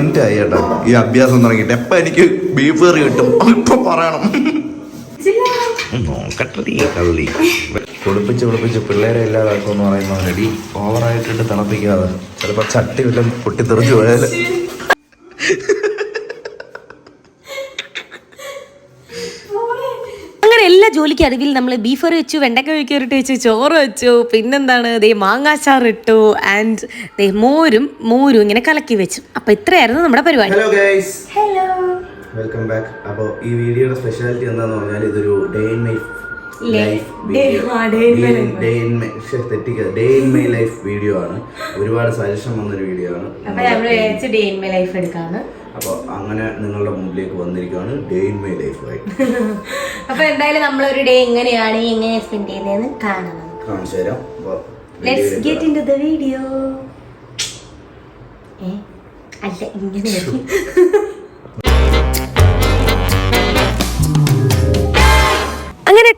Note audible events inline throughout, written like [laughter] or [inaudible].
Minute ആയി ഈ അഭ്യാസം തുടങ്ങിയിട്ട്. എപ്പ എനിക്ക് ബീഫ് കറി കിട്ടും? ഇപ്പൊ പറയണം. നോക്കട്ടെ കള്ളി. കുളിപ്പിച്ച് കുളിപ്പിച്ച് പിള്ളേരെ ഇല്ലാതാക്കും എന്ന് പറയുന്നവനടി ഓവറായിട്ടിട്ട് തിളപ്പിക്കാതെ. ചിലപ്പോ ചട്ടി വല്ലതും പൊട്ടിത്തെറിച്ചു പോയാൽ അങ്ങനെ എല്ലാ ജോലിക്കും അറിവിൽ നമ്മൾ ബീഫ് കറി വെച്ചു വെണ്ടക്ക വെക്കറിട്ട് വെച്ചു ചോറ് വെച്ചു. പിന്നെന്താണ്? ദേ മാങ്ങാച്ചാർ ഇട്ടു ആൻഡ് ദേ മോരും മോരും ഇങ്ങനെ കലക്കി വെച്ചു. അപ്പൊ ഇത്രയായിരുന്നു നമ്മുടെ പരിപാടി. ഹലോ ഹലോ വെൽക്കം ബാക്ക് അപ്പോൾ ഈ വീഡിയോയുടെ സ്പെഷ്യാലിറ്റി എന്താന്ന് പറഞ്ഞാൽ ഇതൊരു day in my life video ആണ് day in my day in my തെറ്റിക്കുക day in my life video ആണ്. ഒരുപാട് സജഷൻ വന്നൊരു വീഡിയോ ആണ്. അപ്പോൾ അങ്ങനെ നിങ്ങളുടെ മുമ്പിലേക്ക് വന്നിരിക്കുകയാണ് ഡേ ഇൻ മൈ ലൈഫായി അപ്പൊ എന്തായാലും നമ്മളൊരു ഡേ എങ്ങനെയാണ് എങ്ങനെ സ്പെൻഡ് ചെയ്യുന്നതെന്ന് കാണണം. കാണിച്ചു തരാം. അപ്പോൾ let's get into the video അല്ല ഇങ്ങനെ [laughs]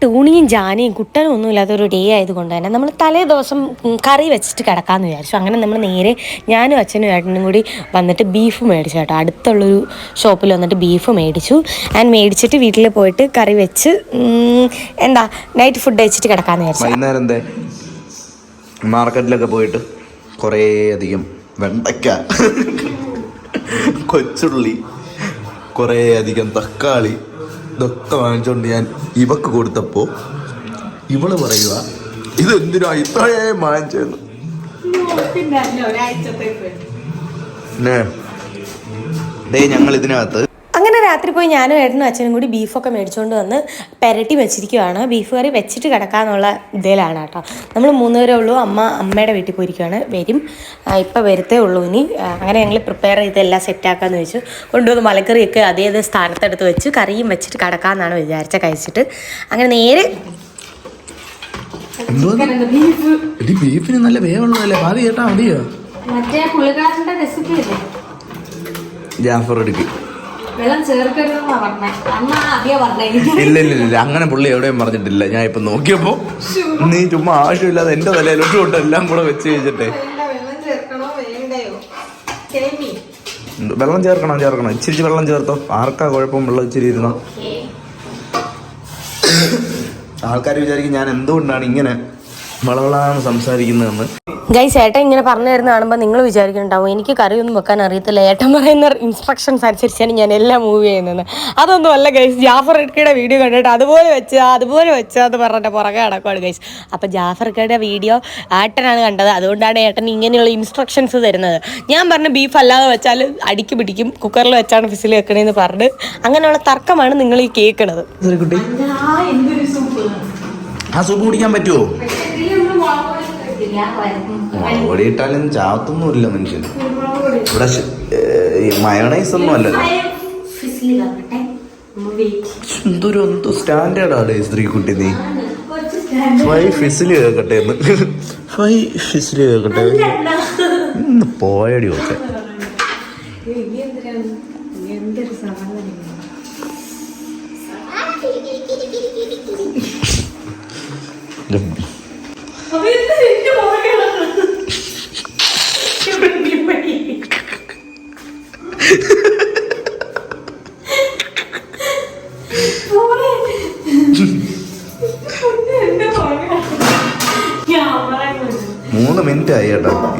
ടൂണിയും ജാനിയും കുട്ടനും ഒന്നും ഇല്ലാത്ത ഒരു ഡേ ആയതുകൊണ്ട് തന്നെ നമ്മൾ തലേ ദിവസം കറി വെച്ചിട്ട് കിടക്കാമെന്ന് വിചാരിച്ചു. അങ്ങനെ നമ്മൾ നേരെ ഞാനും അച്ഛനും ഏട്ടനും കൂടി വന്നിട്ട് ബീഫ് മേടിച്ചു കേട്ടോ. അടുത്തുള്ളൊരു ഷോപ്പിൽ വന്നിട്ട് ബീഫ് മേടിച്ചു. ആൻഡ് മേടിച്ചിട്ട് വീട്ടിൽ പോയിട്ട് കറി വെച്ച് എന്താ നൈറ്റ് ഫുഡ് കഴിച്ചിട്ട് കിടക്കാമെന്ന് വിചാരിച്ചു. വൈകുന്നേരം മാർക്കറ്റിലൊക്കെ പോയിട്ട് കുറേ അധികം വെണ്ടയ്ക്ക കൊച്ചുള്ളി കുറേ അധികം തക്കാളി ഇതൊക്കെ വാങ്ങിച്ചുകൊണ്ട് ഞാൻ ഇവക്ക് കൊടുത്തപ്പോൾ ഇവൾ പറയുക ഇതെന്തിനാ ഇത്രയേ ഡേ ഞങ്ങൾ ഇതിനകത്ത് അങ്ങനെ രാത്രി പോയി ഞാനും ഏട്ടനും അച്ഛനും കൂടി ബീഫൊക്കെ മേടിച്ചുകൊണ്ട് വന്ന് പെരട്ടി വെച്ചിരിക്കുവാണ്. ബീഫ് കറി വെച്ചിട്ട് കിടക്കാന്നുള്ള ഇതിലാണ് കേട്ടോ. നമ്മൾ മൂന്നുപേരേ ഉള്ളൂ. അമ്മ അമ്മയുടെ വീട്ടിൽ പോയിരിക്കുവാണ്. വരും. ഇപ്പം വരത്തേ ഉള്ളൂ ഇനി. അങ്ങനെ ഞങ്ങൾ പ്രിപ്പയർ ചെയ്ത് എല്ലാം സെറ്റാക്കാന്ന് വെച്ചു. കൊണ്ടുവന്ന് മലക്കറിയൊക്കെ അതേ അതേ സ്ഥാനത്തെടുത്ത് വെച്ച്. കറിയും വെച്ചിട്ട് കിടക്കാമെന്നാണ് വിചാരിച്ച കഴിച്ചിട്ട്. അങ്ങനെ നേരെ ബീഫിന് നല്ല വേവുള്ളതല്ലേ? പാതി കേട്ടാ മതിയോ? ജാഫർ എടുക്കി. വെള്ളം ചേർക്കരുതെന്നാ പറഞ്ഞേ. അമ്മ പറഞ്ഞേ. ഇല്ല ഇല്ല ഇല്ല അങ്ങനെ പുള്ളി എവിടെയും പറഞ്ഞിട്ടില്ല. ഞാൻ ഇപ്പൊ നോക്കിയപ്പോ നീ ചുമ്മാ ആവശ്യമില്ലാതെ എന്റെ തലയിലോട്ട് കൊണ്ട് എല്ലാം കൂടെ വെച്ച് കഴിച്ചിട്ടെ വെള്ളം ചേർക്കണോ വേണ്ടയോ? എന്ത് വെള്ളം ചേർക്കണം ചേർക്കണം. ഇച്ചിരി ഇച്ചിരി വെള്ളം ചേർത്തോ. ആർക്കാ കുഴപ്പം വെള്ളം ഇച്ചിരി ഇരുന്നോ? ആൾക്കാർ വിചാരിക്കും ഞാൻ എന്തുകൊണ്ടാണ് ഇങ്ങനെ വളവളാണ് സംസാരിക്കുന്നതെന്ന്. ഗൈസ് ഏട്ടൻ ഇങ്ങനെ പറഞ്ഞു തരുന്ന കാണുമ്പോൾ നിങ്ങൾ വിചാരിക്കുന്നുണ്ടാവും എനിക്ക് കറിയൊന്നും വെക്കാൻ അറിയത്തില്ല. ഏട്ടൻ പറയുന്ന ഇൻസ്ട്രക്ഷൻസ് അനുസരിച്ചാണ് ഞാൻ എല്ലാം മൂവ് ചെയ്യുന്നത്. അതൊന്നും അല്ല ഗൈസ് ജാഫർ ഇക്കയുടെ വീഡിയോ കണ്ടിട്ട് അതുപോലെ വെച്ച് അതുപോലെ വെച്ച് എന്ന് പറഞ്ഞിട്ട് പുറകെ നടക്കുവാണ് ഗൈസ് അപ്പം ജാഫർ ഇക്കയുടെ വീഡിയോ ഏട്ടനാണ് കണ്ടത്. അതുകൊണ്ടാണ് ഏട്ടൻ ഇങ്ങനെയുള്ള ഇൻസ്ട്രക്ഷൻസ് തരുന്നത്. ഞാൻ പറഞ്ഞ ബീഫ് അല്ലാതെ വെച്ചാൽ അടിക്ക് പിടിക്കും കുക്കറിൽ വെച്ചാണ് ഫിസിൽ വെക്കണേന്ന് പറഞ്ഞ് അങ്ങനെയുള്ള തർക്കമാണ് നിങ്ങൾ ഈ കേൾക്കണത്. ആ സൂപ്പ് കുടിക്കാൻ പറ്റുമോ മുളക് പൊടി ഇട്ടാലും ചാവത്തൊന്നുമില്ല മനുഷ്യൻ ഇവിടെ മയോണൈസ് ഒന്നും അല്ലല്ലോ. എന്തൊരു എന്തോ സ്റ്റാൻഡേർഡാണ് സ്ത്രീക്കുട്ടി നീ. ഫൈ ഫിസിൽ കേൾക്കട്ടെ എന്ന്. ഫൈ ഫിസിൽ കേൾക്കട്ടെ. ഇന്ന് പോയടി ഒക്കെ മൂന്ന്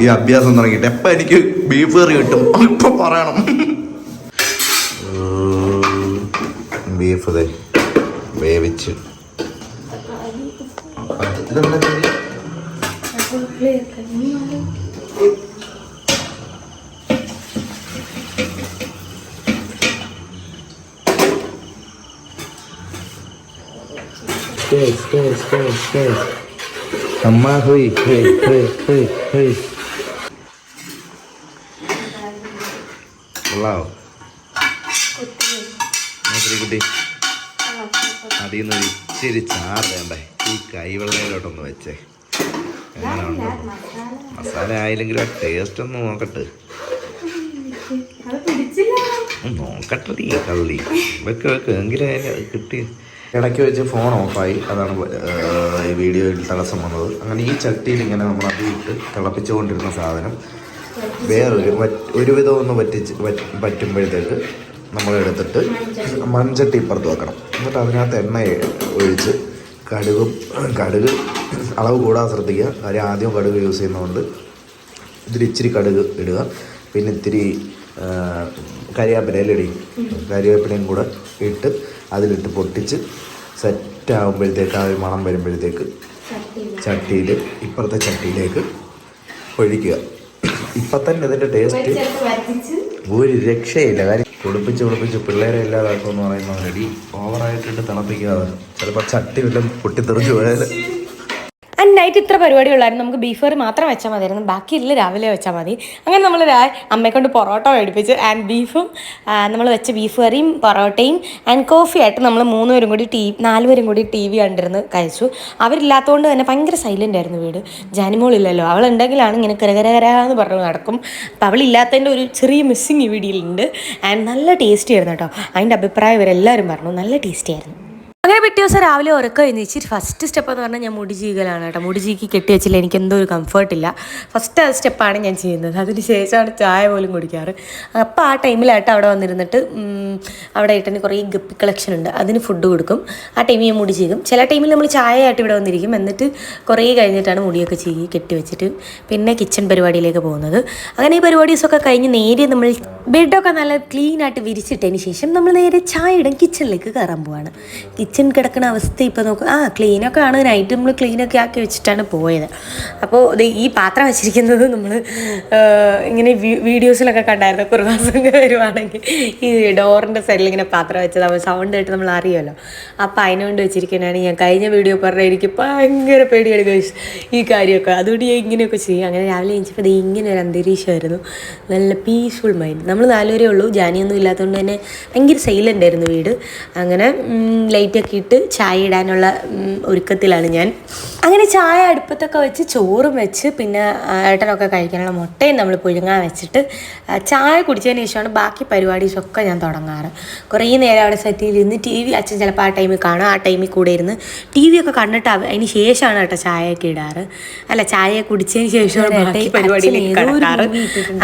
ഈ അഭ്യാസം തുടങ്ങിയിട്ട് എപ്പ എനിക്ക് ബീഫ് കറി കിട്ടും? ഇപ്പൊ പറയണം. ബീഫ് ദേ വേവിച്ച്. ഇതെന്താ കറി? Stay, stay, stay, stay. അമ്മ ഹോയ് ഹോയ് കൊള്ളാവോ? കുട്ടി. അതിൽ നിന്ന് ഒരു ഇച്ചിരി ചാറ് വേണ്ടേ? ഈ കൈവെള്ളയിലോട്ടൊന്ന് വെച്ചേ. എങ്ങനെയുണ്ടോ മസാല. ആയില്ലെങ്കിലും ആ ടേസ്റ്റ് ഒന്ന് നോക്കട്ടെ. നോക്കട്ടെ ഈ കള്ളി. വെക്ക് വെക്ക്. എങ്കിലും അതിന് കിട്ടി. ഇടയ്ക്ക് വെച്ച് ഫോൺ ഓഫായി അതാണ് ഈ വീഡിയോയിൽ തടസ്സം വന്നത്. അങ്ങനെ ഈ ചട്ടിയിൽ ഇങ്ങനെ നമ്മൾ അത് ഇട്ട് തിളപ്പിച്ചുകൊണ്ടിരുന്ന സാധനം വേറൊരു ഒരു വിധം ഒന്ന് വറ്റിച്ച് വറ്റ് പറ്റുമ്പോഴത്തേക്ക് നമ്മൾ എടുത്തിട്ട് മൺചട്ടി ഇപ്പുറത്ത് വെക്കണം. എന്നിട്ട് അതിനകത്ത് എണ്ണ ഒഴിച്ച് കടുകും കടുക് അളവ് കൂടാതെ ശ്രദ്ധിക്കുക. കാര്യം ആദ്യം കടുക് യൂസ് ചെയ്യുന്നതുകൊണ്ട് ഇതിൽ ഇച്ചിരി കടുക് ഇടുക. പിന്നെ ഇത്തിരി ആ, കരിയാപ്പിലയിലിടി കരിവേപ്പിലയും കൂടെ ഇട്ട് അതിലിട്ട് പൊട്ടിച്ച് സെറ്റ് ആകുമ്പോഴത്തേക്ക് ആ ഒരു മണം വരുമ്പോഴത്തേക്ക് ചട്ടിയിൽ ഇപ്പുറത്തെ ചട്ടിയിലേക്ക് ഒഴിക്കുക. ഇപ്പം തന്നെ ഇതിന്റെ ടേസ്റ്റ് ഒരു രക്ഷയില്ല. കാര്യം കുളിപ്പിച്ച് കുളിപ്പിച്ച് പിള്ളേരെ ഇല്ലാതാക്കുമെന്ന് പറയുന്ന റെഡി ഓവറായിട്ടിട്ട് തിളപ്പിക്കാതെ ചിലപ്പോൾ ചട്ടി വല്ലതും പൊട്ടിത്തെറിച്ച് പോയാലും പരിപാടി ഉള്ളായിരുന്നു നമുക്ക് ബീഫ് കറി മാത്രം വെച്ചാൽ മതിയായിരുന്നു. ബാക്കിയെല്ലാം രാവിലെ വെച്ചാൽ മതി. അങ്ങനെ നമ്മൾ അമ്മയെ കൊണ്ട് പൊറോട്ട മേടിപ്പിച്ച് ആൻഡ് ബീഫും നമ്മൾ വെച്ച ബീഫ് കറിയും പൊറോട്ടയും ആൻഡ് കോഫി ആയിട്ട് നമ്മൾ മൂന്നുപേരും കൂടി ടി നാലുപേരും കൂടി ടി വി കണ്ടിരുന്ന് കഴിച്ചു. അവരില്ലാത്തതുകൊണ്ട് തന്നെ ഭയങ്കര സൈലന്റ് ആയിരുന്നു വീട്. ജാനിമോളില്ലല്ലോ. അവളുണ്ടെങ്കിലാണ് ഇങ്ങനെ കരകരകരാന്ന് പറഞ്ഞു നടക്കും. അപ്പോൾ അവളില്ലാത്തതിന്റെ ഒരു ചെറിയ മിസ്സിങ് ഈ വീഡിയോയിലുണ്ട് ആൻഡ് നല്ല ടേസ്റ്റി ആയിരുന്നു കേട്ടോ. അതിന്റെ അഭിപ്രായം ഇവരെല്ലാവരും പറഞ്ഞു. നല്ല ടേസ്റ്റി ആയിരുന്നു. പിറ്റേ ദിവസം രാവിലെ ഉറക്കം എഴുന്നേച്ചിട്ട് ഫസ്റ്റ് സ്റ്റെപ്പ് എന്ന് പറഞ്ഞാൽ ഞാൻ മുടി ചീകലാണ് കേട്ടോ. മുടി ചീക്കി കെട്ടി വെച്ചില്ല എനിക്ക് എന്തോ ഒരു കംഫർട്ടില്ല ഫസ്റ്റ് സ്റ്റെപ്പാണ് ഞാൻ ചെയ്യുന്നത്. അതിന് ശേഷമാണ് ചായ പോലും കുടിക്കാറ്. അപ്പോൾ ആ ടൈമിലായിട്ട് അവിടെ വന്നിരുന്നിട്ട് അവിടെ ഏട്ടന് കുറേ ഗപ്പി കളക്ഷൻ ഉണ്ട്. അതിന് ഫുഡ് കൊടുക്കും. ആ ടൈമിൽ ഞാൻ മുടി ചീകും ചില ടൈമിൽ നമ്മൾ ചായ ആയിട്ട് ഇവിടെ വന്നിരിക്കും. എന്നിട്ട് കുറേ കഴിഞ്ഞിട്ടാണ് മുടിയൊക്കെ ചീകി കെട്ടി വെച്ചിട്ട് പിന്നെ കിച്ചൺ പരിപാടിയിലേക്ക് പോകുന്നത്. അങ്ങനെ ഈ പരിപാടീസൊക്കെ കഴിഞ്ഞ് നേരെ നമ്മൾ ബെഡൊക്കെ നല്ല ക്ലീൻ ആയിട്ട് വിരിച്ചിട്ടതിന് ശേഷം നമ്മൾ നേരെ ചായ ഇടാൻ കിച്ചണിലേക്ക് കയറാൻ പോവാണ്. കിച്ചൺ കിടക്കുന്ന അവസ്ഥ ഇപ്പോൾ നോക്കുക ആ ക്ലീനൊക്കെ ആണ്. നൈറ്റ് നമ്മൾ ക്ലീനൊക്കെ ആക്കി വെച്ചിട്ടാണ് പോയത്. അപ്പോൾ ഈ പാത്രം വെച്ചിരിക്കുന്നത് നമ്മൾ ഇങ്ങനെ വീഡിയോസിലൊക്കെ കണ്ടായിരുന്നു. കുറുവാസംഗ വരുവാണെങ്കിൽ ഈ ഡോറിന്റെ സൈഡിൽ ഇങ്ങനെ പാത്രം വെച്ചത്. അപ്പോൾ സൗണ്ട് കേട്ട് നമ്മൾ അറിയുമല്ലോ. അപ്പോൾ അതിനുകൊണ്ട് വെച്ചിരിക്കുന്നതാണ് ഞാൻ കഴിഞ്ഞ വീഡിയോ പറഞ്ഞ എനിക്ക് ഭയങ്കര പേടിയാണ് guys. ഈ കാര്യമൊക്കെ. അതുകൊണ്ട് ഞാൻ ഇങ്ങനെയൊക്കെ ചെയ്യും. അങ്ങനെ രാവിലെ എണീച്ചപ്പോൾ ദേ ഇങ്ങനെ ഒരു അന്തരീക്ഷമായിരുന്നു. നല്ല പീസ്ഫുൾ മൈൻഡ് നമ്മൾ നാലുപേരേ ഉള്ളൂ. ജാനിയൊന്നും ഇല്ലാത്തതുകൊണ്ട് തന്നെ ഭയങ്കര സൈലന്റ് ആയിരുന്നു വീട്. അങ്ങനെ ലൈറ്റൊക്കെ ഇട്ട് ചായ ഇടാനുള്ള ഒരുക്കത്തിലാണ് ഞാൻ. അങ്ങനെ ചായ അടുപ്പത്തൊക്കെ വെച്ച് ചോറും വെച്ച് പിന്നെ ഏട്ടനൊക്കെ കഴിക്കാനുള്ള മുട്ടയും നമ്മൾ പുഴുങ്ങാൻ വെച്ചിട്ട് ചായ കുടിച്ചതിന് ശേഷമാണ് ബാക്കി പരിപാടീസൊക്കെ ഞാൻ തുടങ്ങാറ്. കുറേ നേരം അവിടെ സെറ്റിൽ ഇരുന്ന് ടി വി അച്ഛൻ ചിലപ്പോൾ ആ ടൈമിൽ കാണും ആ ടൈമിൽ കൂടെ ഇരുന്ന് ടി വി ഒക്കെ കണ്ടിട്ട് അതിന് ശേഷമാണ് കേട്ടോ ചായയൊക്കെ ഇടാറ്. അല്ല ചായ കുടിച്ചതിന് ശേഷമാണ് ബാക്കി പരിപാടിയിലേക്ക് കടക്കാറ്.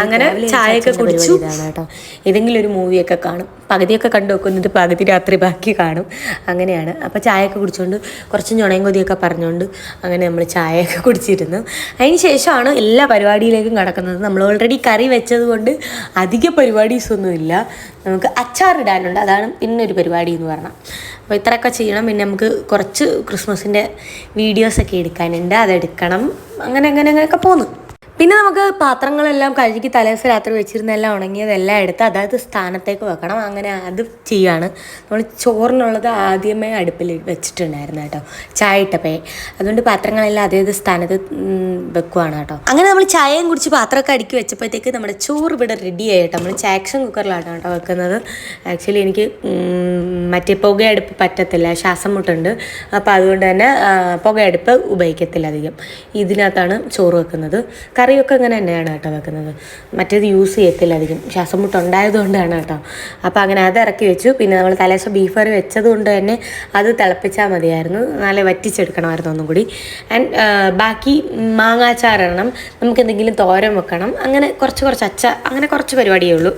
അങ്ങനെ ചായയൊക്കെ കുടിച്ചു. കേട്ടോ. ഏതെങ്കിലും ഒരു മൂവിയൊക്കെ കാണും. പകുതിയൊക്കെ കണ്ടു വെക്കുന്നത് പകുതി രാത്രി ബാക്കി കാണും. അങ്ങനെയാണ്. അപ്പോൾ ചായയൊക്കെ കുടിച്ചുകൊണ്ട് കുറച്ച് ഞൊണയും കൊതിയൊക്കെ പറഞ്ഞുകൊണ്ട് അങ്ങനെ നമ്മൾ ചായയൊക്കെ കുടിച്ചിരുന്നു. അതിന് ശേഷമാണ് എല്ലാ പരിപാടിയിലേക്കും കടക്കുന്നത്. നമ്മൾ ഓൾറെഡി കറി വെച്ചത് കൊണ്ട് അധിക പരിപാടീസൊന്നുമില്ല. നമുക്ക് അച്ചാറിടാനുണ്ട് അതാണ് പിന്നൊരു പരിപാടി എന്ന് പറഞ്ഞാൽ അപ്പോൾ ഇത്രയൊക്കെ ചെയ്യണം. പിന്നെ നമുക്ക് കുറച്ച് ക്രിസ്മസിന്റെ വീഡിയോസൊക്കെ എടുക്കാനുണ്ട്. അതെടുക്കണം. അങ്ങനെ അങ്ങനെ അങ്ങനെയൊക്കെ പോന്നു. പിന്നെ നമുക്ക് പാത്രങ്ങളെല്ലാം കഴുകി തലേദിവസം രാത്രി വെച്ചിരുന്നെല്ലാം ഉണങ്ങിയതെല്ലാം എടുത്ത് അതായത് സ്ഥാനത്തേക്ക് വെക്കണം. അങ്ങനെ അത് ചെയ്യാണ്. നമ്മൾ ചോറിനുള്ളത് ആദ്യമേ അടുപ്പിൽ വെച്ചിട്ടുണ്ടായിരുന്നു കേട്ടോ. ചായ ഇട്ടപ്പേ. അതുകൊണ്ട് പാത്രങ്ങളെല്ലാം അതേത് സ്ഥാനത്ത് വെക്കുവാണ് കേട്ടോ. അങ്ങനെ നമ്മൾ ചായയും കുടിച്ച് പാത്രമൊക്കെ അടുക്കി വെച്ചപ്പോഴത്തേക്ക് നമ്മുടെ ചോറ് ഇവിടെ റെഡി ആയിട്ടോ നമ്മൾ ചാക്ഷൻ കുക്കറിലാണ് കേട്ടോ വെക്കുന്നത്. ആക്ച്വലി എനിക്ക് മറ്റേ പുകയടുപ്പ് പറ്റത്തില്ല. ശ്വാസം മുട്ടുണ്ട്. അപ്പോൾ അതുകൊണ്ട് തന്നെ പുകയടുപ്പ് ഉപയോഗിക്കത്തില്ല അധികം. ഇതിനകത്താണ് ചോറ് വെക്കുന്നത്. കറിയൊക്കെ അങ്ങനെ തന്നെയാണ് കേട്ടോ വെക്കുന്നത്. മറ്റേത് യൂസ് ചെയ്യത്തില്ല അധികം. ശ്വാസം മുട്ടുണ്ടായത് ഉണ്ടായതുകൊണ്ടാണ് കേട്ടോ. അപ്പോൾ അങ്ങനെ അത് ഇറക്കി വെച്ചു. പിന്നെ നമ്മൾ തലേശ ബീഫ് കറി വെച്ചത് കൊണ്ട് തന്നെ അത് തിളപ്പിച്ചാൽ മതിയായിരുന്നു. നല്ല വറ്റിച്ചെടുക്കണമായിരുന്നു ഒന്നും കൂടി. ആൻഡ് ബാക്കി മാങ്ങാച്ചാറിടണം നമുക്ക് എന്തെങ്കിലും തോരൻ വെക്കണം. അങ്ങനെ കുറച്ച് കുറച്ച് അച്ച അങ്ങനെ കുറച്ച് പരിപാടിയേ ഉള്ളൂ.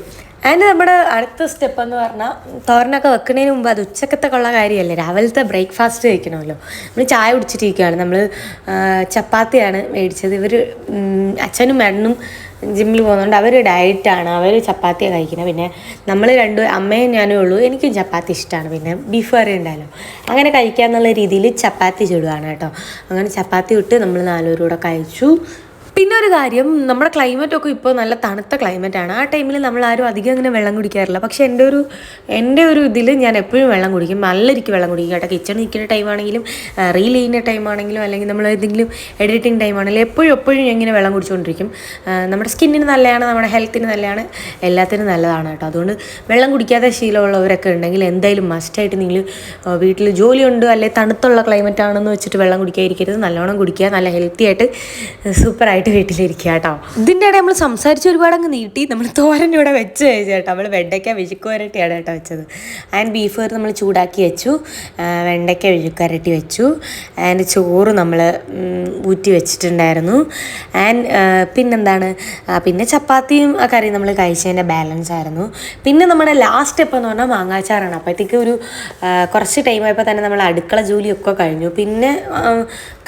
അതിന് നമ്മുടെ അടുത്ത സ്റ്റെപ്പ് എന്ന് പറഞ്ഞാൽ തോരനൊക്കെ വെക്കുന്നതിന് മുമ്പ് അത് ഉച്ചക്കത്തെ ഉള്ള കാര്യമല്ലേ രാവിലത്തെ ബ്രേക്ക്ഫാസ്റ്റ് കഴിക്കണമല്ലോ. നമ്മൾ ചായ കുടിച്ചിട്ടിരിക്കുകയാണ് നമ്മൾ ചപ്പാത്തിയാണ് മേടിച്ചത്. ഇവർ അച്ഛനും മണ്ണും ജിമ്മിൽ പോകുന്നുണ്ട് അവർ ഡയറ്റാണ് അവർ ചപ്പാത്തിയാണ് കഴിക്കുന്നത് പിന്നെ നമ്മൾ രണ്ടും അമ്മയും ഞാനേ ഉള്ളൂ. എനിക്കും ചപ്പാത്തി ഇഷ്ടമാണ് പിന്നെ ബീഫ് കറി ഉണ്ടല്ലോ. അങ്ങനെ കഴിക്കാന്നുള്ള രീതിയിൽ ചപ്പാത്തി ചുടുകയാണ് കേട്ടോ. അങ്ങനെ ചപ്പാത്തി ഇട്ട് നമ്മൾ നാലുപേരും കൂടെ കഴിച്ചു. പിന്നെ ഒരു കാര്യം നമ്മുടെ ക്ലൈമറ്റ് ഒക്കെ ഇപ്പോൾ നല്ല തണുത്ത ക്ലൈമറ്റ് ആണ്. ആ ടൈമിൽ നമ്മൾ ആരും അധികം അങ്ങനെ വെള്ളം കുടിക്കാറില്ല. പക്ഷേ എന്റെ ഒരു എന്റെ ഒരു ഇതിൽ ഞാൻ എപ്പോഴും വെള്ളം കുടിക്കും. നല്ല രീതിക്ക് വെള്ളം കുടിക്കും കേട്ടോ. കിച്ചൺ നിൽക്കുന്ന ടൈമാണെങ്കിലും റീൽ ചെയ്യുന്ന ടൈം ആണെങ്കിലും അല്ലെങ്കിൽ നമ്മൾ ഏതെങ്കിലും എഡിറ്റിംഗ് ടൈം ആണെങ്കിലും എപ്പോഴും എപ്പോഴും ഞാൻ ഇങ്ങനെ വെള്ളം കുടിച്ചുകൊണ്ടിരിക്കും നമ്മുടെ സ്കിന്നിന് നല്ലതാണ് നമ്മുടെ ഹെൽത്തിന് നല്ലതാണ് എല്ലാത്തിനും നല്ലതാണ് കേട്ടോ. അതുകൊണ്ട് വെള്ളം കുടിക്കാത്ത ശീലമുള്ളവരൊക്കെ ഉണ്ടെങ്കിൽ എന്തായാലും മസ്റ്റായിട്ട് നിങ്ങൾ വീട്ടിൽ ജോലിയുണ്ട് അല്ലെങ്കിൽ തണുത്തുള്ള ക്ലൈമറ്റ് ആണെന്ന് വെച്ചിട്ട് വെള്ളം കുടിക്കാതിരിക്കരുത്. നല്ലോണം കുടിക്കുക നല്ല ഹെൽത്തി ആയിട്ട് സൂപ്പറായിട്ട് വീട്ടിലിരിക്കുക കേട്ടോ ഇതിന്റെ ഇടയിൽ നമ്മൾ സംസാരിച്ച് ഒരുപാട് അങ്ങ് നീട്ടി നമ്മൾ തോരൻ ഇവിടെ വെച്ച് കഴിച്ചു കേട്ടോ. നമ്മൾ വെണ്ടയ്ക്ക വിഴുക്കുവരട്ടിയാണ് കേട്ടോ വെച്ചത്. ആൻഡ് ബീഫ് കറി നമ്മൾ ചൂടാക്കി വെച്ചു. വെണ്ടയ്ക്ക വിഴുക്കുവരട്ടി വെച്ചു. ആൻഡ് ചോറ് നമ്മൾ ഊറ്റി വെച്ചിട്ടുണ്ടായിരുന്നു. ആൻഡ് പിന്നെന്താണ്? പിന്നെ ചപ്പാത്തിയും ആ കറിയും നമ്മൾ കഴിച്ചതിന്റെ ബാലൻസ് ആയിരുന്നു. പിന്നെ നമ്മുടെ ലാസ്റ്റ് സ്റ്റെപ്പ് എന്ന് പറഞ്ഞാൽ മാങ്ങാച്ചാറാണ്. അപ്പോഴത്തേക്ക് ഒരു കുറച്ച് ടൈം ആയപ്പോൾ തന്നെ നമ്മൾ അടുക്കള ജോലിയൊക്കെ കഴിഞ്ഞു. പിന്നെ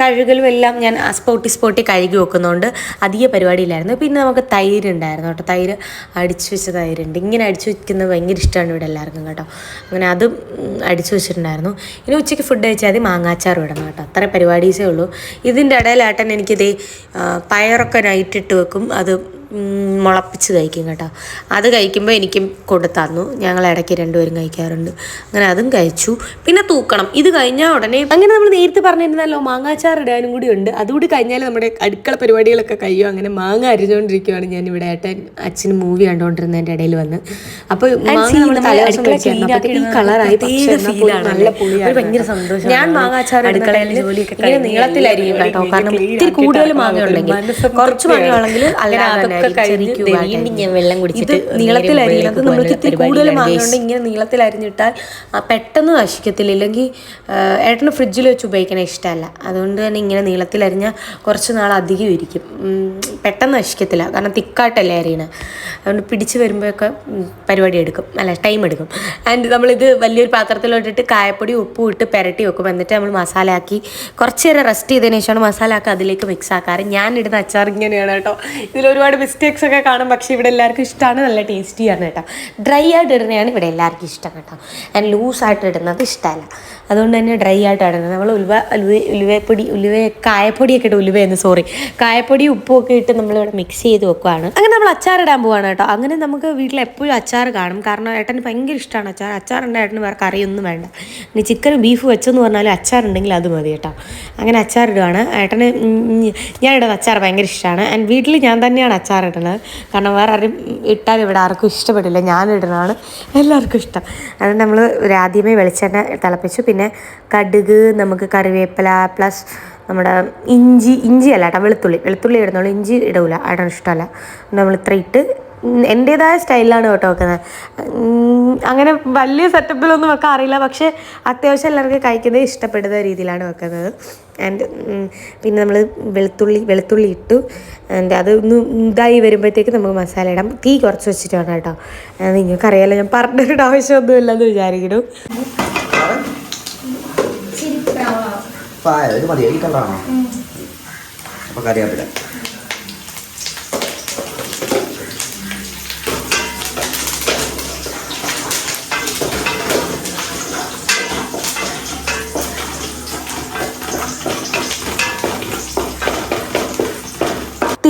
കഴുകലും എല്ലാം ഞാൻ സ്പോട്ടി സ്പോട്ടി കഴുകി വെക്കുന്നതുകൊണ്ട് അധിക പരിപാടിയില്ലായിരുന്നു. പിന്നെ നമുക്ക് തൈര് ഉണ്ടായിരുന്നു കേട്ടോ. തൈര് അടിച്ചു വെച്ച തൈരുണ്ട്. ഇങ്ങനെ അടിച്ചു വെക്കുന്നത് ഭയങ്കര ഇഷ്ടമാണ് ഇവിടെ എല്ലാവർക്കും കേട്ടോ. അങ്ങനെ അതും അടിച്ചു വെച്ചിട്ടുണ്ടായിരുന്നു. ഇനി ഉച്ചയ്ക്ക് ഫുഡ് കഴിച്ചാൽ മതി. മാങ്ങാച്ചാർ ഇടണം കേട്ടോ. അത്ര പരിപാടീസേ ഉള്ളൂ. ഇതിന്റെ ഇടയിലാട്ടൻ എനിക്കിത് പയറൊക്കെ നൈറ്റിട്ട് വെക്കും. അത് മുളപ്പിച്ച് കഴിക്കും കേട്ടോ. അത് കഴിക്കുമ്പോൾ എനിക്കും കൊണ്ടു തന്നു. ഞങ്ങൾ ഇടയ്ക്ക് രണ്ടുപേരും കഴിക്കാറുണ്ട്. അങ്ങനെ അതും കഴിച്ചു. പിന്നെ തൂക്കണം. ഇത് കഴിഞ്ഞാൽ ഉടനെ അങ്ങനെ നമ്മൾ നേരത്തെ പറഞ്ഞിരുന്നല്ലോ മാങ്ങാച്ചാർ ഇടാനും കൂടി ഉണ്ട്. അതുകൂടി കഴിഞ്ഞാൽ നമ്മുടെ അടുക്കള പരിപാടികളൊക്കെ കഴിയും. അങ്ങനെ മാങ്ങ അരിഞ്ഞുകൊണ്ടിരിക്കുകയാണ് ഞാൻ ഇവിടെ ഏട്ടൻ അച്ഛന് മൂവി കണ്ടുകൊണ്ടിരുന്നതിന്റെ ഇടയിൽ വന്ന്. അപ്പോൾ ഈ കളറായി നല്ല ഭയങ്കര സന്തോഷം ഞാൻ മാങ്ങാച്ചാർ അടുക്കളയിൽ ജോലിയൊക്കെ നീളത്തിലായിരിക്കും കേട്ടോ. കാരണം ഇത്തിരി കൂടുതൽ മാങ്ങ ഉണ്ടെങ്കിൽ കുറച്ച് മാങ്ങ ഉണ്ടെങ്കിൽ അല്ലാതെ വീണ്ടും ഞാൻ വെള്ളം കുടിച്ചിട്ട് നീളത്തിലരിയുന്നത് നമ്മൾക്ക് ഇത്തിരി കൂടുതൽ മാങ്ങയുണ്ട് ഇങ്ങനെ നീളത്തിൽ അരിഞ്ഞിട്ടാൽ പെട്ടെന്ന് നശിക്കത്തില്ല. ഇല്ലെങ്കിൽ ഏട്ടന് ഫ്രിഡ്ജിൽ വെച്ച് ഉപയോഗിക്കണ ഇഷ്ടമല്ല. അതുകൊണ്ട് തന്നെ ഇങ്ങനെ നീളത്തിൽ അരിഞ്ഞാൽ കുറച്ച് നാൾ അധികം ഇരിക്കും. പെട്ടെന്ന് നശിക്കത്തില്ല. കാരണം തിക്കായിട്ടല്ലേ അരിയണ. അതുകൊണ്ട് പിടിച്ച് വരുമ്പോഴൊക്കെ പരിപാടി എടുക്കും. അല്ല ടൈം എടുക്കും. ആൻഡ് നമ്മളിത് വലിയൊരു പാത്രത്തിലോട്ടിട്ട് കായപ്പൊടി ഉപ്പും ഇട്ട് പെരട്ടി വെക്കും. എന്നിട്ട് നമ്മൾ മസാല ആക്കി കുറച്ച് നേരം റെസ്റ്റ് ചെയ്തതിന് ശേഷമാണ് മസാല ആക്കി അതിലേക്ക് മിക്സ് ആക്കാറ്. ഞാൻ ഇടുന്ന അച്ചാർ ഇങ്ങനെയാണ് കേട്ടോ. ഇതിൽ ഒരുപാട് മിസ്റ്റേക്സ് ഒക്കെ കാണും. പക്ഷേ ഇവിടെ എല്ലാവർക്കും ഇഷ്ടമാണ് നല്ല ടേസ്റ്റിയാണ് കേട്ടോ. ഡ്രൈ ആയിട്ട് ഇടുന്നതാണ് ഇവിടെ എല്ലാവർക്കും ഇഷ്ടം കേട്ടോ. ആൻഡ് ലൂസായിട്ട് ഇടുന്നത് ഇഷ്ടമല്ല. അതുകൊണ്ട് തന്നെ ഡ്രൈ ആയിട്ട് ഇടുന്നത്. നമ്മൾ ഉലുവ ഉലുവ ഉലുവപ്പൊടി ഉലുവ കായപ്പൊടിയൊക്കെ ഇട്ട് ഉലുവയെന്ന് സോറി കായപ്പൊടി ഉപ്പും ഒക്കെ ഇട്ട് നമ്മളിവിടെ മിക്സ് ചെയ്ത് വെക്കുവാണ്. അങ്ങനെ നമ്മൾ അച്ചാർ ഇടാൻ പോവാണ് കേട്ടോ. അങ്ങനെ നമുക്ക് വീട്ടിൽ എപ്പോഴും അച്ചാർ കാണും. കാരണം ഏട്ടന് ഭയങ്കര ഇഷ്ടമാണ് അച്ചാർ. അച്ചാർ ഉണ്ട് ഏട്ടന് വേറെ കറിയൊന്നും വേണ്ട. ഇനി ചിക്കനും ബീഫ് വെച്ചെന്ന് പറഞ്ഞാൽ അച്ചാർ ഉണ്ടെങ്കിൽ അത് മതി കേട്ടോ. അങ്ങനെ അച്ചാർ ഇടുവാണ്. ഏട്ടന് ഞാനിടുന്ന അച്ചാർ ഭയങ്കര ഇഷ്ടമാണ്. ആൻഡ് വീട്ടിൽ ഞാൻ തന്നെയാണ് അച്ചാർ ഇടുന്നത് കാരണം വേറെ ആരും ഇട്ടാൽ ഇവിടെ ആർക്കും ഇഷ്ടപ്പെടില്ല. ഞാൻ എല്ലാവർക്കും ഇഷ്ടം. അതുകൊണ്ട് നമ്മൾ ആദ്യമേ വെളിച്ചെണ്ണ തിളപ്പിച്ചു. പിന്നെ കടുക് നമുക്ക് കറിവേപ്പില പ്ലസ് നമ്മുടെ ഇഞ്ചി ഇഞ്ചി അല്ല കേട്ടോ വെളുത്തുള്ളി. വെളുത്തുള്ളി ഇടുന്നുള്ളൂ ഇഞ്ചി ഇടൂല. ഇടാൻ ഇഷ്ടമല്ല. നമ്മൾ ഇത്ര ഇട്ട് എന്റേതായ സ്റ്റൈലിലാണ് കേട്ടോ വെക്കുന്നത്. അങ്ങനെ വലിയ സെറ്റപ്പിലൊന്നും വെക്കാൻ അറിയില്ല. പക്ഷേ അത്യാവശ്യം എല്ലാവർക്കും കഴിക്കുന്നത് ഇഷ്ടപ്പെടുന്ന രീതിയിലാണ് വെക്കുന്നത്. ആൻഡ് പിന്നെ നമ്മൾ വെളുത്തുള്ളി വെളുത്തുള്ളി ഇട്ടു. ആൻഡ് അത് ഒന്ന് ഇതായി വരുമ്പോഴത്തേക്ക് നമുക്ക് മസാല ഇടാം. തീ കുറച്ച് വെച്ചിട്ട് വേണം കേട്ടോ. നിങ്ങൾക്ക് നിങ്ങൾക്കറിയാലോ ഞാൻ പറഞ്ഞിട്ട് ആവശ്യമൊന്നുമില്ലെന്ന് വിചാരിക്കുന്നു. അപ്പോൾ കറിയാപ്പില്ല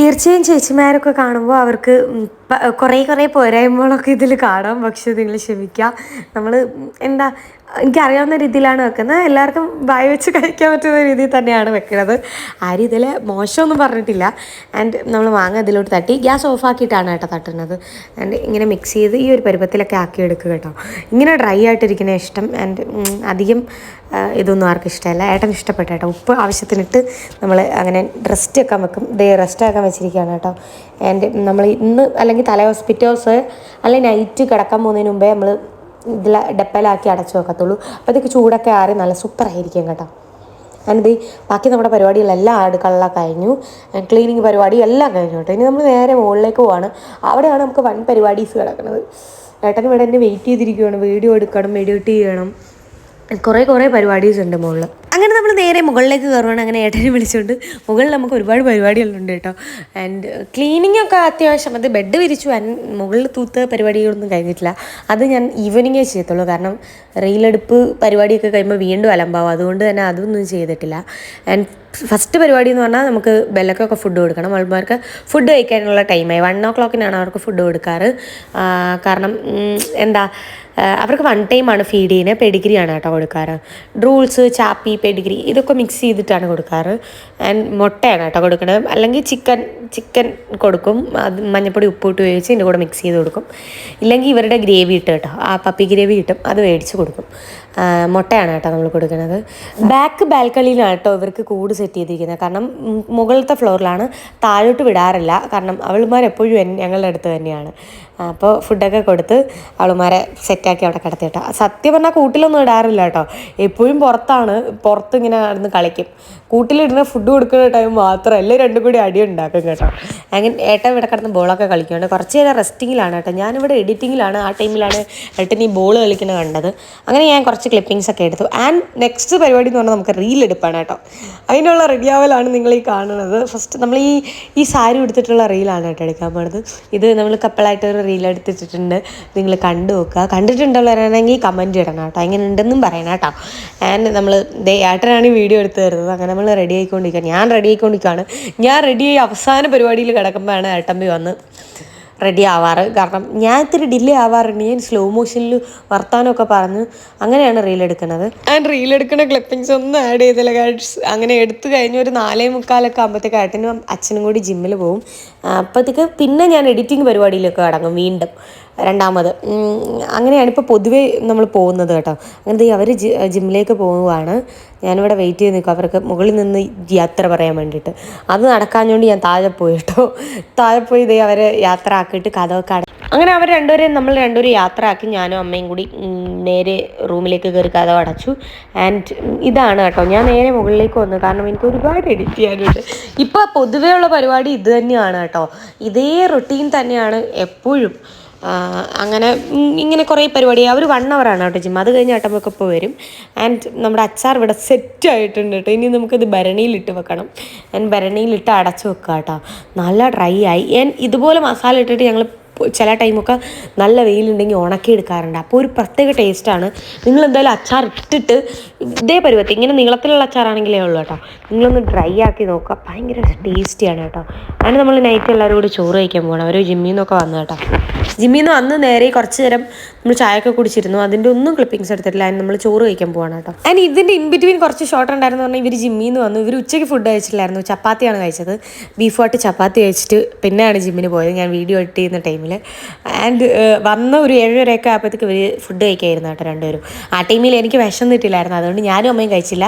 തീർച്ചയായും ചേച്ചിമാരൊക്കെ കാണുമ്പോൾ അവർക്ക് കുറേ കുറേ പോരായ്മകളൊക്കെ ഇതിൽ കാണാം. പക്ഷെ നിങ്ങൾ ക്ഷമിക്കുക. നമ്മൾ എന്താ എനിക്കറിയാവുന്ന രീതിയിലാണ് വെക്കുന്നത്. എല്ലാവർക്കും വായി വെച്ച് കഴിക്കാൻ പറ്റുന്ന രീതിയിൽ തന്നെയാണ് വെക്കുന്നത്. ആരും ഇതിൽ മോശമൊന്നും പറഞ്ഞിട്ടില്ല. ആൻഡ് നമ്മൾ മാങ്ങ ഇതിലോട്ട് തട്ടി ഗ്യാസ് ഓഫാക്കിയിട്ടാണ് കേട്ടോ തട്ടുന്നത്. ആൻഡ് ഇങ്ങനെ മിക്സ് ചെയ്ത് ഈ ഒരു പരുവത്തിലൊക്കെ ആക്കി എടുക്കുക കേട്ടോ. ഇങ്ങനെ ഡ്രൈ ആയിട്ടിരിക്കുന്ന ഇഷ്ടം. ആൻഡ് അധികം ഇതൊന്നും ആർക്കും ഇഷ്ടമല്ല. ഏട്ടൻ ഇഷ്ടപ്പെട്ട കേട്ടോ. ഉപ്പ് ആവശ്യത്തിനിട്ട് നമ്മൾ അങ്ങനെ റെസ്റ്റ് വെക്കാൻ വെക്കും. ദേ റെസ്റ്റ് ആക്കാൻ വെച്ചിരിക്കുകയാണ് കേട്ടോ. ആൻഡ് നമ്മൾ ഇന്ന് അല്ലെങ്കിൽ തലേ ഹോസ്പിറ്റൽസ് അല്ലെങ്കിൽ നൈറ്റ് കിടക്കാൻ പോകുന്നതിന് മുമ്പേ നമ്മൾ ഇതിൽ ഡപ്പയിലാക്കി അടച്ചു വെക്കത്തുള്ളൂ. അപ്പോഴത്തേക്ക് ചൂടൊക്കെ ആറി നല്ല സൂപ്പറായിരിക്കും കേട്ടോ. ഞാനിത് ബാക്കി നമ്മുടെ പരിപാടികളെല്ലാം അടുക്കള കഴിഞ്ഞു. ക്ലീനിങ് പരിപാടി എല്ലാം കഴിഞ്ഞു കേട്ടോ. ഇനി നമ്മൾ നേരെ മുകളിലേക്ക് പോവാണ്. അവിടെയാണ് നമുക്ക് വൺ പരിപാടീസ് കിടക്കുന്നത്. ഏട്ടൻ ഇവിടെ എന്നെ വെയിറ്റ് ചെയ്തിരിക്കുകയാണ് വീഡിയോ എടുക്കണം എഡിറ്റ് ചെയ്യണം. കുറേ കുറേ പരിപാടീസ് ഉണ്ട് മുകളിൽ അങ്ങനെ നമ്മൾ നേരെ മുകളിലേക്ക് കയറുവാണ് അങ്ങനെ ഏട്ടനെ വിളിച്ചുകൊണ്ട് മുകളിൽ നമുക്ക് ഒരുപാട് പരിപാടികളുണ്ട് കേട്ടോ. ആൻഡ് ക്ലീനിങ് ഒക്കെ അത്യാവശ്യം അത് ബെഡ് വിരിച്ചു മുകളിൽ തൂത്ത് പരിപാടികളൊന്നും കഴിഞ്ഞിട്ടില്ല. അത് ഞാൻ ഈവനിങ്ങേ ചെയ്യത്തുള്ളൂ. കാരണം റെയിലെടുപ്പ് പരിപാടിയൊക്കെ കഴിയുമ്പോൾ വീണ്ടും അലമ്പാവും. അതുകൊണ്ട് തന്നെ അതൊന്നും ചെയ്തിട്ടില്ല. ആൻഡ് ഫസ്റ്റ് പരിപാടി എന്ന് പറഞ്ഞാൽ നമുക്ക് ബെല്ലക്കൊക്കെ ഫുഡ് കൊടുക്കണം. അവൾമാർക്ക് ഫുഡ് കഴിക്കാനുള്ള ടൈമായി വൺ ഓ ക്ലോക്കിനാണ് അവർക്ക് ഫുഡ് കൊടുക്കാറ്. കാരണം എന്താ അവർക്ക് വൺ ടൈമാണ് ഫീഡ് ചെയ്യുന്നത്. പെഡിഗ്രിയാണ് കേട്ടോ കൊടുക്കാറ്. ഡ്രൂൾസ് ചാപ്പി പെഡിഗ്രി ഇതൊക്കെ മിക്സ് ചെയ്തിട്ടാണ് കൊടുക്കാറ്. ആൻഡ് മുട്ടയാണ് കേട്ടോ കൊടുക്കുന്നത് അല്ലെങ്കിൽ ചിക്കൻ ചിക്കൻ കൊടുക്കും. അത് മഞ്ഞപ്പൊടി ഉപ്പിട്ട് വേവിച്ച് ഇതിന്റെ കൂടെ മിക്സ് ചെയ്ത് കൊടുക്കും. ഇല്ലെങ്കിൽ ഇവരുടെ ഗ്രേവി ഇട്ട് കേട്ടോ. ആ പപ്പി ഗ്രേവി കിട്ടും. അത് മേടിച്ച് കൊടുക്കും. മുട്ടയാണ് കേട്ടോ നമ്മൾ കൊടുക്കുന്നത്. ബാക്ക് ബാൽക്കണിയിലാണ് കേട്ടോ ഇവർക്ക് കൂട് സെറ്റ് ചെയ്തിരിക്കുന്നത്. കാരണം മുകളിലത്തെ ഫ്ലോറിലാണ് താഴോട്ട് വിടാറില്ല. കാരണം അവളുമാർ എപ്പോഴും ഞങ്ങളുടെ അടുത്ത് തന്നെയാണ്. അപ്പോൾ ഫുഡൊക്കെ കൊടുത്ത് അവളുമാരെ സെറ്റാക്കി അവിടെ കിടത്തിയിട്ടോ സത്യം പറഞ്ഞാൽ കൂട്ടിലൊന്നും ഇടാറില്ല കേട്ടോ. എപ്പോഴും പുറത്താണ് പുറത്ത് ഇങ്ങനെ നടന്ന് കളിക്കും. കൂട്ടിലിടുന്ന ഫുഡ് കൊടുക്കുന്ന ടൈം മാത്രം എല്ലാം രണ്ടും കൂടി അടി ഉണ്ടാക്കും കേട്ടോ. അങ്ങനെ ഏട്ടൻ ഇവിടെ കിടന്ന് ബോളൊക്കെ കളിക്കുന്നുണ്ട്. കുറച്ച് നേരം റെസ്റ്റിങ്ങിലാണ് കേട്ടോ. ഞാനിവിടെ എഡിറ്റിങ്ങിലാണ് ആ ടൈമിലാണ് ഏട്ടൻ ഈ ബോൾ കളിക്കുന്നത് കണ്ടത്. അങ്ങനെ ഞാൻ കുറച്ച് ക്ലിപ്പിങ്സ് ഒക്കെ എടുത്തു. ആൻഡ് നെക്സ്റ്റ് പരിപാടി എന്ന് പറഞ്ഞാൽ നമുക്ക് റീൽ എടുപ്പാണ് കേട്ടോ. അതിനുള്ള റെഡിയാവലാണ് നിങ്ങൾ ഈ കാണുന്നത്. ഫസ്റ്റ് നമ്മൾ ഈ ഈ സാരി എടുത്തിട്ടുള്ള റീലാണ് കേട്ടോ എടുക്കാൻ പോണത്. ഇത് നമ്മൾ കപ്പിളായിട്ട് ഒരു റീൽ എടുത്തിട്ടുണ്ട് നിങ്ങൾ കണ്ടു നോക്കുക. കണ്ടിട്ടുള്ളവരാണെങ്കിൽ കമന്റ് ഇടണം കേട്ടോ. എങ്ങനെ ഉണ്ടെന്നും പറയണം കേട്ടോ. ആൻഡ് നമ്മൾ ദേ ഏട്ടനാണ് ഈ വീഡിയോ എടുത്ത് തരുന്നത്. അങ്ങനെ നമ്മൾ റെഡി ആയിക്കൊണ്ടിരിക്കുക ഞാൻ റെഡി ആയിക്കൊണ്ടിരിക്കുകയാണ്. ഞാൻ റെഡിയായി അവസാന പരിപാടിയിൽ കിടക്കുമ്പോഴാണ് ഏട്ടമ്പി വന്ന് റെഡി ആവാറ്. കാരണം ഞാൻ ഇത്തിരി ഡിലേ ആവാറുണ്ട്. ഞാൻ സ്ലോ മോഷനിൽ വർത്താനമൊക്കെ പറഞ്ഞ് അങ്ങനെയാണ് റീൽ എടുക്കുന്നത്. ആൻഡ് റീൽ എടുക്കുന്ന ക്ലിപ്പിങ്സ് ഒന്നും ആഡ് ചെയ്തില്ല. ഗൈഡ്സ് അങ്ങനെ എടുത്തു കഴിഞ്ഞ് ഒരു നാലേ മുക്കാലൊക്കെ ആകുമ്പോഴത്തേക്ക് ഏട്ടനും അച്ഛനും കൂടി ജിമ്മിൽ പോകും അപ്പോഴത്തേക്ക് പിന്നെ ഞാൻ എഡിറ്റിംഗ് പരിപാടിയിലൊക്കെ അടങ്ങും വീണ്ടും. രണ്ടാമത്. അങ്ങനെയാണ് ഇപ്പോൾ പൊതുവേ നമ്മൾ പോകുന്നത് കേട്ടോ. അങ്ങനത്തെ അവർ ജിമ്മിലേക്ക് പോവുകയാണ് ഞാനിവിടെ വെയിറ്റ് ചെയ്ത് നിൽക്കും അവർക്ക് മുകളിൽ നിന്ന് യാത്ര പറയാൻ വേണ്ടിയിട്ട്. അത് നടക്കാഞ്ഞുകൊണ്ട് ഞാൻ താഴെ പോയി കേട്ടോ. താഴെ പോയി ഇതേ അവരെ യാത്ര ആക്കിയിട്ട് കഥവൊക്കെ അങ്ങനെ അവർ രണ്ടുപേരെയും നമ്മൾ രണ്ടുപേരും യാത്ര ആക്കി ഞാനും അമ്മയും കൂടി നേരെ റൂമിലേക്ക് കയറി കഥ അടച്ചു. ആൻഡ് ഇതാണ് കേട്ടോ. ഞാൻ നേരെ മുകളിലേക്ക് വന്നു. കാരണം എനിക്ക് ഒരുപാട് എഡിറ്റ് ചെയ്യാനുണ്ട്. ഇപ്പോൾ പൊതുവേ ഉള്ള പരിപാടി ഇത് തന്നെയാണ് കേട്ടോ. ഇതേ റൊട്ടീൻ തന്നെയാണ് എപ്പോഴും. അങ്ങനെ ഇങ്ങനെ കുറേ പരിപാടി. അവർ വൺ ആണ് കേട്ടോ ജിം. അത് കഴിഞ്ഞ് ഏട്ടമ്മൊക്കെ ഇപ്പോൾ വരും. ആൻഡ് നമ്മുടെ അച്ചാർ ഇവിടെ സെറ്റ് ആയിട്ടുണ്ട് കേട്ടോ ഇനി നമുക്കിത് ഭരണിയിലിട്ട് വെക്കണം. ആൻഡ് ഭരണിയിലിട്ട് അടച്ചു വെക്കുക കേട്ടോ നല്ല ഡ്രൈ ആയി. ഞാൻ ഇതുപോലെ മസാല ഇട്ടിട്ട് ഞങ്ങൾ ചില ടൈമൊക്കെ നല്ല വെയിലുണ്ടെങ്കിൽ ഉണക്കി എടുക്കാറുണ്ട് അപ്പോൾ ഒരു പ്രത്യേക ടേസ്റ്റാണ്. നിങ്ങൾ എന്തായാലും അച്ചാർ ഇട്ടിട്ട് ഇതേ പരുവത്തി ഇങ്ങനെ നീളത്തിലുള്ള അച്ചാറാണെങ്കിലേ ഉള്ളൂ കേട്ടോ. നിങ്ങളൊന്ന് ഡ്രൈ ആക്കി നോക്കുക. ഭയങ്കര ടേസ്റ്റിയാണ് കേട്ടോ. അങ്ങനെ നമ്മൾ നൈറ്റ് എല്ലാവരും കൂടി ചോറ് കഴിക്കാൻ പോകണം അവർ ജിമ്മിന്നൊക്കെ വന്നു കേട്ടോ. ജിമ്മിൽ നിന്ന് വന്ന് നേരെ കുറച്ച് നേരം നമ്മൾ ചായയൊക്കെ കുടിച്ചിരുന്നു. അതിന്റെ ഒന്നും ക്ലിപ്പിംഗ്സ് എടുത്തിട്ടില്ല. അതിന് നമ്മൾ ചോറ് കഴിക്കാൻ പോവാണ് കേട്ടോ. ആൻഡ് ഇതിന്റെ ഇൻ ബിറ്റ്വീൻ കുറച്ച് ഷോർട്ട് ഉണ്ടായിരുന്നു പറഞ്ഞാൽ ഇവർ ജിമ്മിൽ നിന്ന് വന്നു. ഇവർ ഉച്ചയ്ക്ക് ഫുഡ് കഴിച്ചില്ലായിരുന്നു ചപ്പാത്തിയാണ് കഴിച്ചത്. ബീഫുമായിട്ട് ചപ്പാത്തി കഴിച്ചിട്ട് പിന്നെയാണ് ജിമ്മിന് പോയത്. ഞാൻ വീഡിയോ എഡിറ്റ് ചെയ്യുന്ന ടൈമിൽ ആൻഡ് വന്ന ഒരു ഏഴരയൊക്കെ ആയപ്പോഴത്തേക്ക് ഇവർ ഫുഡ് കഴിക്കായിരുന്നു കേട്ടോ രണ്ടുപേരും. ആ ടൈമിൽ എനിക്ക് വിഷം വിശന്നിട്ടില്ലായിരുന്നു അതുകൊണ്ട് ഞാനും അമ്മയും കഴിച്ചില്ല.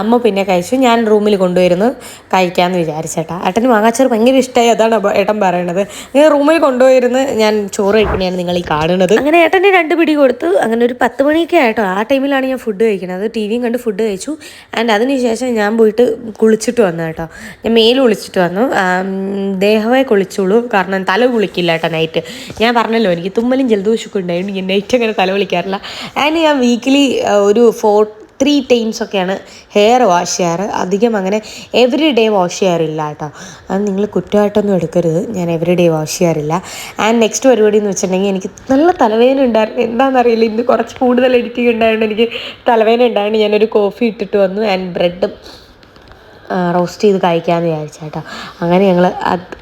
അമ്മ പിന്നെ കഴിച്ചു. ഞാൻ റൂമിൽ കൊണ്ടുവരുന്നു. കഴിക്കാമെന്ന് വിചാരിച്ചേട്ടാ ഏട്ടന് മാങ്ങാച്ചാറ് ഭയങ്കര ഇഷ്ടമായി അതാണ് ഏട്ടൻ പറയണത്. അങ്ങനെ റൂമിൽ കൊണ്ടുപോയിരുന്ന് ഞാൻ ചോറ് കഴിക്കുന്നതാണ് നിങ്ങൾ ഈ കാണുന്നത്. അങ്ങനെ ഏട്ടന് രണ്ട് പിടി കൊടുത്ത് അങ്ങനെ ഒരു പത്ത് മണിയൊക്കെ ആയിട്ടോ. ആ ടൈമിലാണ് ഞാൻ ഫുഡ് കഴിക്കുന്നത്. ടി വിയും കണ്ട് ഫുഡ് കഴിച്ചു. ആൻഡ് അതിനുശേഷം ഞാൻ പോയിട്ട് കുളിച്ചിട്ട് വന്നു കേട്ടോ. ഞാൻ മേൽ കുളിച്ചിട്ട് വന്നു. ദേഹമായി ദേഹമേ കുളിച്ചുള്ളൂ. കാരണം തല കുളിക്കില്ല കേട്ടോ നൈറ്റ് ഞാൻ പറഞ്ഞല്ലോ എനിക്ക് തുമ്മലും ജലദോഷമൊക്കെ ഉണ്ടായിരുന്നു. ഞാൻ നൈറ്റ് അങ്ങനെ തല കുളിക്കാറില്ല. ആൻഡ് ഞാൻ വീക്കിലി ഒരു ഫോർ ത്രീ ടൈംസ് ഒക്കെയാണ് ഹെയർ വാഷ് ചെയ്യാറ്. അധികം അങ്ങനെ എവറി ഡേ വാഷ് ചെയ്യാറില്ല കേട്ടോ. അത് നിങ്ങൾ കുറ്റമായിട്ടൊന്നും എടുക്കരുത്. ഞാൻ എവറി ഡേ വാഷ് ചെയ്യാറില്ല. ആൻഡ് നെക്സ്റ്റ് പരിപാടി എന്ന് വെച്ചിട്ടുണ്ടെങ്കിൽ എനിക്ക് നല്ല തലവേദന ഉണ്ടായിരുന്നു. എന്താണെന്നറിയില്ല. ഇന്ന് കുറച്ച് കൂടുതൽ എഡിറ്റിംഗ് ഉണ്ടായതുകൊണ്ട് എനിക്ക് തലവേദന ഉണ്ടായതുകൊണ്ട് ഞാനൊരു കോഫി ഇട്ടിട്ട് വന്നു ആൻഡ് ബ്രെഡും റോസ്റ്റ് ചെയ്ത് കഴിക്കാമെന്ന് വിചാരിച്ചേട്ടോ അങ്ങനെ ഞങ്ങൾ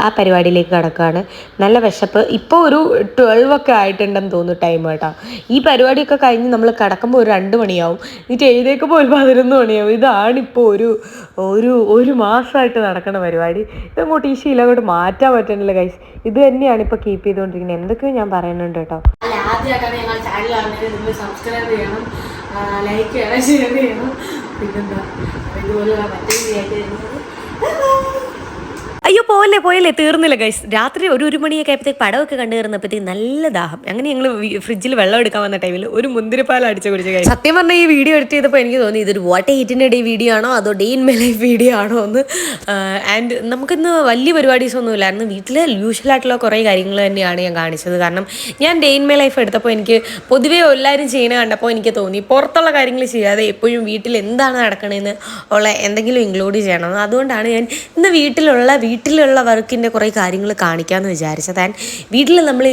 ആ പരിപാടിയിലേക്ക് കിടക്കുകയാണ് നല്ല വിശപ്പ്. ഇപ്പോൾ ഒരു ട്വൽവ് ഒക്കെ ആയിട്ടുണ്ടെന്ന് തോന്നുന്നു ടൈം കേട്ടോ. ഈ പരിപാടിയൊക്കെ കഴിഞ്ഞ് നമ്മൾ കിടക്കുമ്പോൾ ഒരു രണ്ട് മണിയാവും. എന്നിട്ട് എഴുതേക്കുമ്പോൾ ഒരു പതിനൊന്ന് മണിയാവും. ഇതാണിപ്പോൾ ഒരു ഒരു ഒരു മാസമായിട്ട് നടക്കുന്ന പരിപാടി. ഇതങ്ങോട്ട് ഈ ശീലം അങ്ങോട്ട് മാറ്റാൻ പറ്റുന്നില്ല കൈസ് ഇത് തന്നെയാണ് ഇപ്പോൾ കീപ്പ് ചെയ്തുകൊണ്ടിരിക്കുന്നത് എന്തൊക്കെയോ ഞാൻ പറയുന്നുണ്ട് കേട്ടോ. ആദ്യമായിട്ടാണ് ഞങ്ങൾ ചാനൽ കാണുന്നത്. നിങ്ങൾ സബ്സ്ക്രൈബ് ചെയ്യണം. ലൈക്ക് ചെയ്യണം ഷെയർ ചെയ്യണം. പിന്നെന്താ ഇതുപോലുള്ള മറ്റൊരു വീഡിയോ ആയിട്ട് വരുന്നത് അയ്യോ പോയല്ലേ പോയല്ലേ തീർന്നില്ല ഗൈസ് രാത്രി ഒരു ഒരു മണിയൊക്കെ ആയപ്പോഴത്തേക്ക് പടമൊക്കെ കണ്ടു കയറുന്നപ്പോഴത്തേക്ക് നല്ല ദാഹം. അങ്ങനെ ഞങ്ങൾ ഫ്രിഡ്ജിൽ വെള്ളം എടുക്കാൻ വന്ന ടൈമിൽ ഒരു മുന്തിരിപ്പാൽ അടിച്ചു കുടിച്ച് കഴിഞ്ഞു. സത്യം പറഞ്ഞാൽ ഈ വീഡിയോ എഡിറ്റ് ചെയ്തപ്പോൾ എനിക്ക് തോന്നി ഇതൊരു വാട്ട് എയ്റ്റിന്റെ ഡേ വീഡിയോ ആണോ അതോ day in my life video ആണോ എന്ന്. ആൻഡ് നമുക്കിന്ന് വലിയ പരിപാടീസ് ഒന്നും ഇല്ലായിരുന്നു. വീട്ടിൽ യൂഷ്വൽ ആയിട്ടുള്ള കുറേ കാര്യങ്ങൾ തന്നെയാണ് ഞാൻ കാണിച്ചത്. കാരണം ഞാൻ ഡേ ഇൻ മൈ ലൈഫ് എടുത്തപ്പോൾ എനിക്ക് പൊതുവേ എല്ലാവരും ചെയ്യണ കണ്ടപ്പോൾ എനിക്ക് തോന്നി പുറത്തുള്ള കാര്യങ്ങൾ ചെയ്യാതെ എപ്പോഴും വീട്ടിൽ എന്താണ് നടക്കണതെന്ന് ഉള്ള എന്തെങ്കിലും ഇൻക്ലൂഡ് ചെയ്യണം. അതുകൊണ്ടാണ് ഞാൻ ഇന്ന് വീട്ടിലുള്ള വീട്ടിലുള്ള വർക്കിന്റെ കുറേ കാര്യങ്ങൾ കാണിക്കാമെന്ന് വിചാരിച്ചത്. ആൻഡ് വീട്ടിൽ നമ്മൾ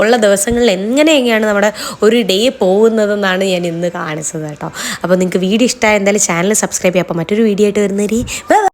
ഉള്ള ദിവസങ്ങളിൽ എങ്ങനെയൊക്കെയാണ് നമ്മുടെ ഒരു ഡേ പോകുന്നതെന്നാണ് ഞാൻ ഇന്ന് കാണിച്ചത് കേട്ടോ. അപ്പോൾ നിങ്ങൾക്ക് വീഡിയോ ഇഷ്ടമായ എന്തായാലും ചാനൽ സബ്സ്ക്രൈബ് ചെയ്യാം അപ്പോൾ മറ്റൊരു വീഡിയോ ആയിട്ട് വരുന്നവരെ